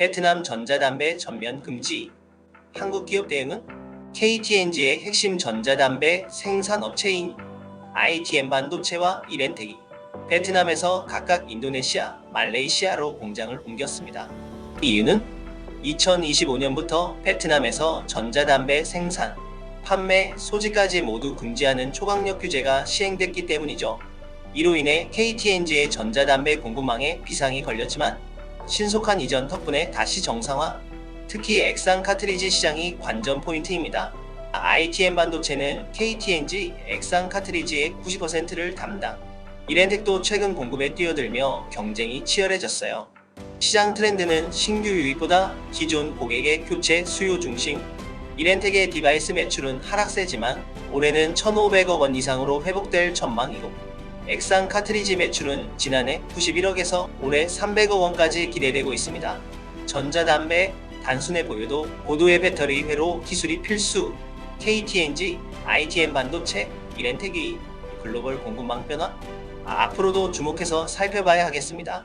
베트남 전자담배 전면 금지. 한국 기업 대응은 KTNG의 핵심 전자담배 생산 업체인 ITM 반도체와 이렌텍이 베트남에서 각각 인도네시아, 말레이시아로 공장을 옮겼습니다. 이유는 2025년부터 베트남에서 전자담배 생산, 판매, 소지까지 모두 금지하는 초강력 규제가 시행됐기 때문이죠. 이로 인해 KTNG의 전자담배 공급망에 비상이 걸렸지만 신속한 이전 덕분에 다시 정상화, 특히 액상 카트리지 시장이 관전 포인트입니다. ITM 반도체는 KTNG 액상 카트리지의 90%를 담당. 이렌텍도 최근 공급에 뛰어들며 경쟁이 치열해졌어요. 시장 트렌드는 신규 유입보다 기존 고객의 교체 수요 중심. 이렌텍의 디바이스 매출은 하락세지만 올해는 1,500억 원 이상으로 회복될 전망이고 액상 카트리지 매출은 지난해 91억에서 올해 300억 원까지 기대되고 있습니다. 전자담배 단순해 보여도 고도의 배터리 회로 기술이 필수. KTNG, ITM 반도체, 이렌텍이 글로벌 공급망 변화 아, 앞으로도 주목해서 살펴봐야 하겠습니다.